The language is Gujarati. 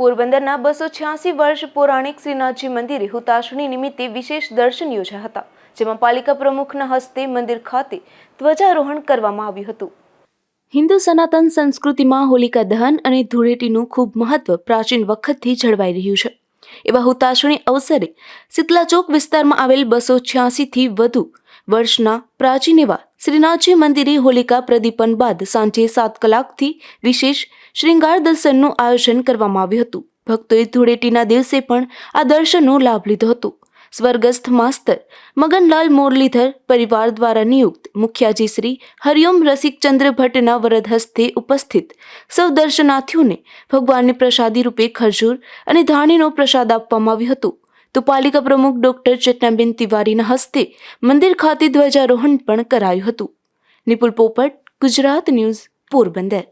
પોરબંદરના બસો છ્યાસી વર્ષ પૌરાણિક શ્રીનાથજી મંદિરે હુતાશણી નિમિત્તે વિશેષ દર્શન યોજ્યા હતા, જેમાં પાલિકા પ્રમુખના હસ્તે મંદિર ખાતે ધ્વજારોહણ કરવામાં આવ્યું હતું. હિન્દુ સનાતન સંસ્કૃતિમાં હોલિકા દહન અને ધૂળેટીનું ખૂબ મહત્વ પ્રાચીન વખતથી જળવાઈ રહ્યું છે. એવા હુતાશણી અવસરે શીતલાચોક વિસ્તારમાં આવેલ બસો છ્યાસીથી વધુ વર્ષના પ્રાચીન એવા શ્રીનાથજી મંદિરે હોલિકા પ્રદીપન બાદ સાંજે સાત કલાકથી વિશેષ શ્રૃંગાર દર્શનનું આયોજન કરવામાં આવ્યું હતું. ભક્તોએ ધૂળેટીના દિવસે પણ આ દર્શનનો લાભ લીધો હતો. સ્વર્ગસ્થ માસ્તર મગનલાલ મુરલીધર પરિવાર દ્વારા નિયુક્ત મુખ્યાજી શ્રી હરિઓમ રસિકચંદ્ર ભટ્ટના વરદ હસ્તે ઉપસ્થિત સૌ દર્શનાર્થીઓને ભગવાનની પ્રસાદી રૂપે ખજૂર અને ધાણીનો પ્રસાદ આપવામાં આવ્યો હતો. તો પાલિકા પ્રમુખ ડોક્ટર ચેતનાબેન તિવારીના હસ્તે મંદિર ખાતે ધ્વજારોહણ પણ કરાયું હતું. નિપુલ પોપટ, ગુજરાત ન્યૂઝ, પોરબંદર.